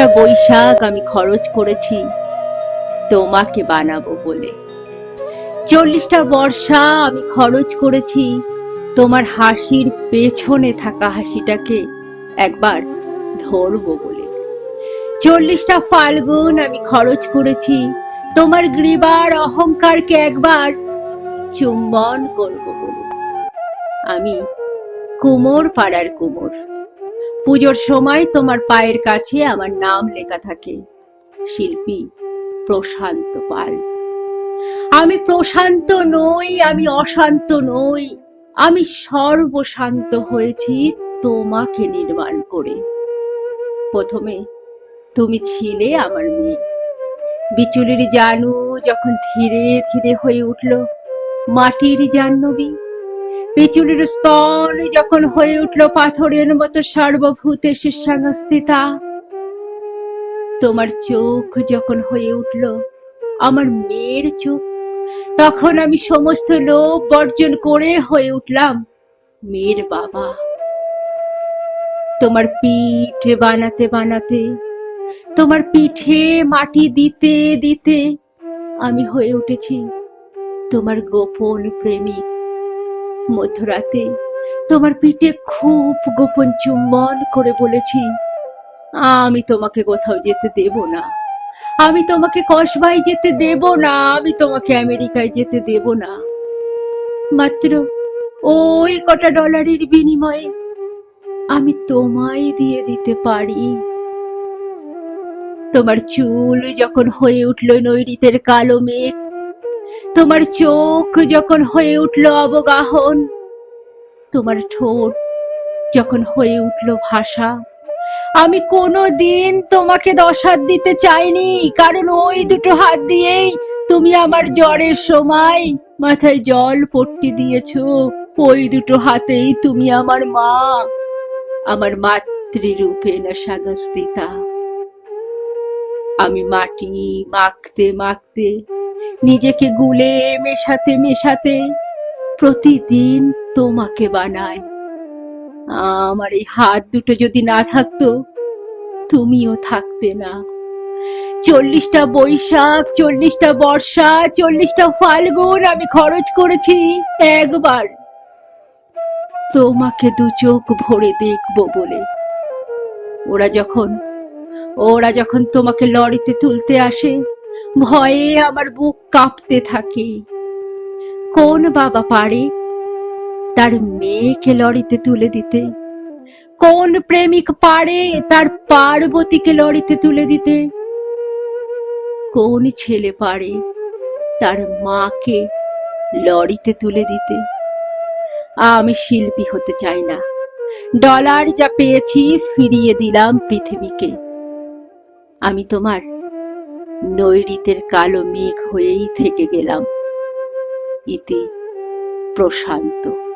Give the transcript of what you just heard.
চল্লিশটা বৈশাখ আমি খরচ করেছি। তোমাকে বানাবো বলে। চল্লিশটা বর্ষা আমি খরচ করেছি। তোমার হাসির পেছনে থাকা হাসিটাকে একবার ধরবো বলে। চল্লিশটা ফাল্গুন আমি খরচ করেছি। তোমার গ্রীবার অহংকারকে একবার চুম্বন করব বলে। আমি কুমোর পাড়ার কুমোর। পুজোর সময় তোমার পায়ের কাছে আমার নাম লেখা থাকে। শিল্পী প্রশান্ত পাল। আমি প্রশান্ত নই, আমি অশান্ত নই, আমি সর্বশান্ত হয়েছি তোমাকে নির্মাণ করে। প্রথমে তুমি ছিলে আমার মেয়ে। বিচুলির জানু যখন ধীরে ধীরে হয়ে উঠল, মাটির জাহ্নবী বিচুলির স্তন যখন হয়ে উঠল পাথরের মতো সর্বভূতে শীর্ষানস্থিতা, তোমার চোখ যখন হয়ে উঠল, আমার মেয়ের চোখ, তখন আমি সমস্ত লোভ বর্জন করে হয়ে উঠলাম, মেয়ের বাবা। তোমার পিঠ বানাতে বানাতে, তোমার পিঠে মাটি দিতে দিতে আমি হয়ে উঠেছি, তোমার গোপন প্রেমিক। মধ্যরাতে। তোমার পিঠে খুব গোপন চুম্বন করে বলেছি, আমি তোমাকে কোথাও যেতে দেব না। আমি তোমাকে কসবাই যেতে দেব না। আমি তোমাকে আমেরিকায় যেতে দেব না। মাত্র ওই কটা ডলারের বিনিময়ে আমি তোমায় দিয়ে দিতে পারি। তোমার চুল যখন হয়ে উঠল নৈরিতের কালো মেঘ তোমার চোখ যখন হয়ে উঠল অবগাহন, তোমার ঠোঁট যখন হয়ে উঠল ভাষা, আমি কোনো দিন তোমাকে দশ হাত দিতে চাইনি, কারণ ওই দুটো হাত দিয়েই তুমি আমার জ্বরের সময় মাথায় জল পট্টি দিয়েছ। ওই দুটো হাতেই তুমি আমার মা, আমার মাতৃরূপে না সাগস্তিতা আমি মাটি মাখতে মাখতে নিজেকে গুলে মেশাতে মেশাতে প্রতিদিন তোমাকে বানায়। আমার এই হাত দুটো যদি না থাকতো, তুমিও থাকতে না। চল্লিশটা বৈশাখ, চল্লিশটা বর্ষা, চল্লিশটা ফাল্গুন আমি খরচ করেছি একবার। তোমাকে দু চোখ ভরে দেখব বলে। ওরা যখন ওরা যখন তোমাকে লরিতে তুলতে আসে ভয়ে আমার বুক কাঁপতে থাকে। কোন বাবা পারে তার মেয়েকে লরিতে তুলে দিতে? কোন প্রেমিক পারে তার পার্বতীকে লরিতে তুলে দিতে? কোন ছেলে পারে তার মাকে লরিতে তুলে দিতে? আমি শিল্পী হতে চাই না। ডলার যা পেয়েছি ফিরিয়ে দিলাম পৃথিবীকে। আমি তোমার নৈরিতের কালো মেঘ হয়েই থেকে গেলাম। ইতি প্রশান্ত।